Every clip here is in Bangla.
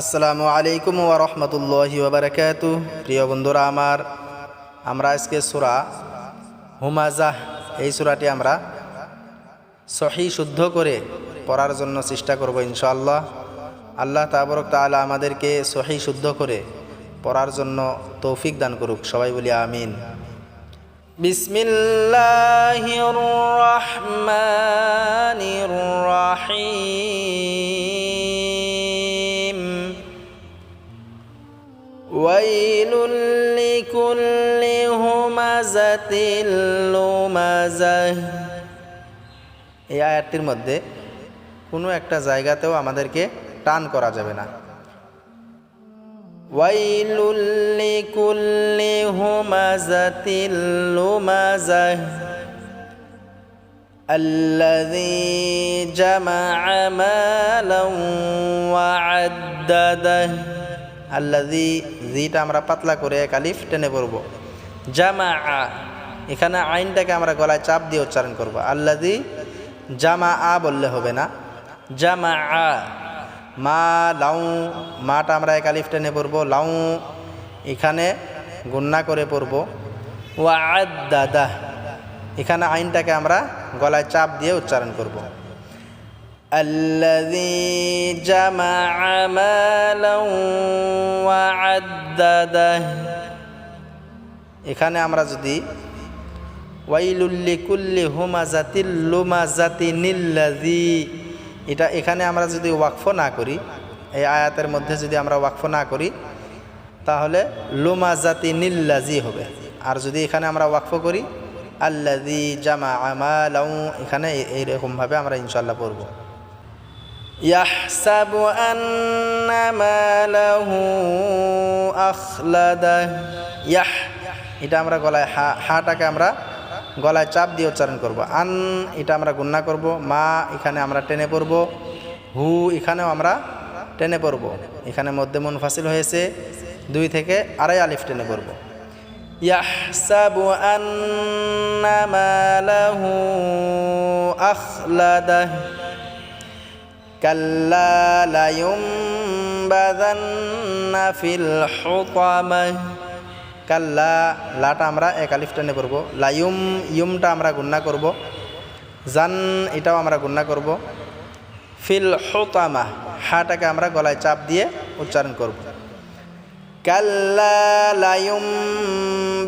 আসসালামু আলাইকুম ওয়া রাহমাতুল্লাহি ওয়া বারাকাতু। প্রিয় বন্ধুরা আমার, আমরা আজকে সূরা হুমাজাহ এই সূরাটি আমরা সহি শুদ্ধ করে পড়ার জন্য চেষ্টা করব ইনশাআল্লাহ। আল্লাহ তাবরক তাআলা আমাদেরকে সহি শুদ্ধ করে পড়ার জন্য তৌফিক দান করুক, সবাই বলি আমিন। বিসমিল্লাহির রহমানির রহিম। ويل لكل همزة لمزة এই আয়াতটির মধ্যে কোনো একটা জায়গাতেও আমাদেরকে টান করা যাবে না ويل لكل همزة لمزة الذي جمع مالا وعدده আল্লাজি জিটা আমরা পাতলা করে এক আলিফ টেনে পড়ব। জামা আ এখানে আইনটাকে আমরা গলায় চাপ দিয়ে উচ্চারণ করব। আল্লাজি জামা আ বললে হবে না। জামা আ মা লাউ, মাটা আমরা এক আলিফ টেনে পড়ব। লাউ, এখানে গুন্না করে পড়ব। ওয়াদ দাদা এখানে আইনটাকে আমরা গলায় চাপ দিয়ে উচ্চারণ করব। الذي جمع مالا وعدده এখানে আমরা যদি ওয়াইলুল্লি কুল্লি হুমাজাতিল লুমাজাতি নিল্লাজি এটা এখানে আমরা যদি ওয়াকফ না করি এই আয়াতের মধ্যে যদি আমরা ওয়াকফ না করি তাহলে লুমাজাতি নিল্লাজি হবে আর যদি এখানে আমরা ওয়াকফ করি আল্লাজি জামা আমালাউ এখানে এইরকমভাবে আমরা ইনশাল্লাহ পড়বো يحسب أن ماله أخلده يح এটা আমরা গলায় হা হাটাকে আমরা গলায় চাপ দিয়ে উচ্চারণ করব আন এটা আমরা গুন্না করব মা এখানে আমরা টেনে পড়ব হু এখানেও আমরা টেনে পড়ব এখানে মধ্যে মুনফাসিল হয়েছে দুই থেকে আড়াই আলিফ টেনে পড়ব ইয়াহসাবু আন্না মালাহু আখলাদাহ كلا لينبذن في الحطمة কাল্লা লাটা আমরা এক আলিফ টেনে করব লায়ুম ইউমটা আমরা গুন্না করব জান এটাও আমরা গুন্না করব ফিল হোতামা হাটাকে আমরা গলায় চাপ দিয়ে উচ্চারণ করব কাল্লা লায়ুম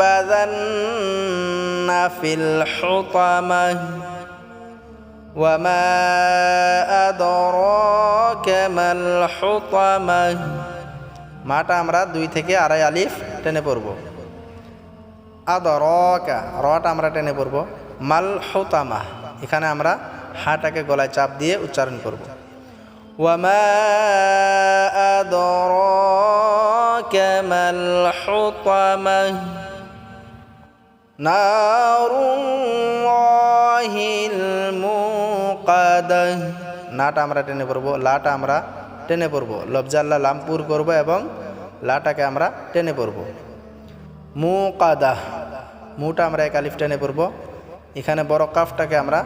বাজান্না ফিল হোতামা وما أدراك ما الحطمة মাটা আমরা দুই থেকে আড়াই আলিফ টেনে পড়ব আদরকা রটা আমরা টেনে পড়ব মাল হতামা এখানে আমরা হাটাকে গলায় চাপ দিয়ে উচ্চারণ করব ওয়ামা আদরাকা মাল হতামা নারুল্লাহিল নাটা আমরা টেনে পড়ব, লাটা আমরা টেনে পড়ব। লফজাল্লা লামপুর করব এবং লাটাকে আমরা টেনে পড়ব। মুকাদাহ মুটা আমরা এক আলিফ টেনে পড়ব। এখানে বড় কাফটাকে আমরা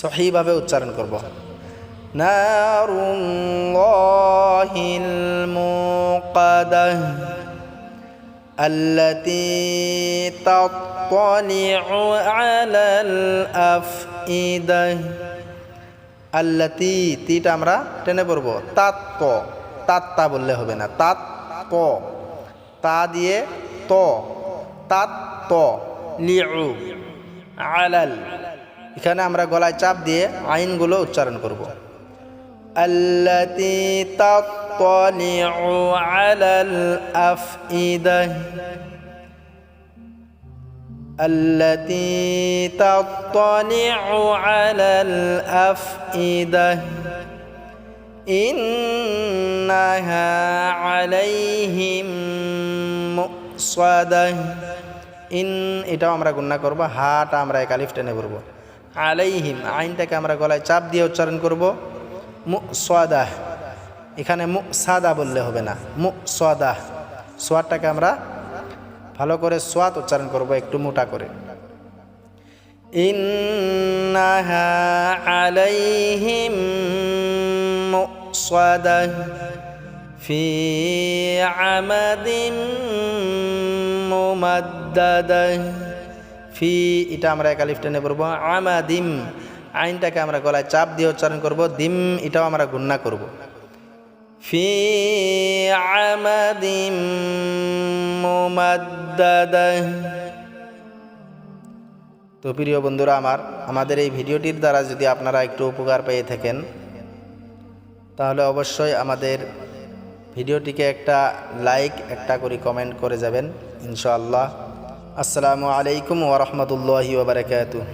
সহিভাবে উচ্চারণ করব। নারুল্লাহিল মুকাদাহ التي تطلع على الأفئدة التي তিটা আমরা টেনে পড়ব তাত ত তাত্তা বললে হবে না তাত ত তা দিয়ে ত তাত ত লিউ আলাল এখানে আমরা গলায় চাপ দিয়ে আইনগুলো উচ্চারণ করব التي تطلع على الأفئدة التي تطلع على الأفئدة إنها عليهم مؤصدة ইন এটাও আমরা গুন্না করব হাটা আমরা এক আলিফ টেনে করবো আলাইহিম আইনটাকে আমরা গলায় চাপ দিয়ে উচ্চারণ করব মু সাদাহ এখানে মু সাদা বললে হবে না মু সাদাহ সোয়াদটাকে আমরা ভালো করে সোয়াদ উচ্চারণ করব, একটু মোটা করে। ইন্নাহা আলাইহিম ফি মুমাদ্দাদাহ ফি, এটা আমরা এক টেনে পড়ব আমাদিম আইনটাকে আমরা গলায় চাপ দিয়ে উচ্চারণ করব, দিম এটাও আমরা গুন্না করব। ফি আমাদিম তো প্রিয় বন্ধুরা আমার, আমাদের এই ভিডিওটির দ্বারা যদি আপনারা একটু উপকার পেয়ে থাকেন, তাহলে অবশ্যই আমাদের ভিডিওটিকে একটা লাইক, একটা করে কমেন্ট করে যাবেন, ইনশাআল্লাহ। আসসালামু আলাইকুম ওরহমতুল্লাহি ওবরাকাতুহ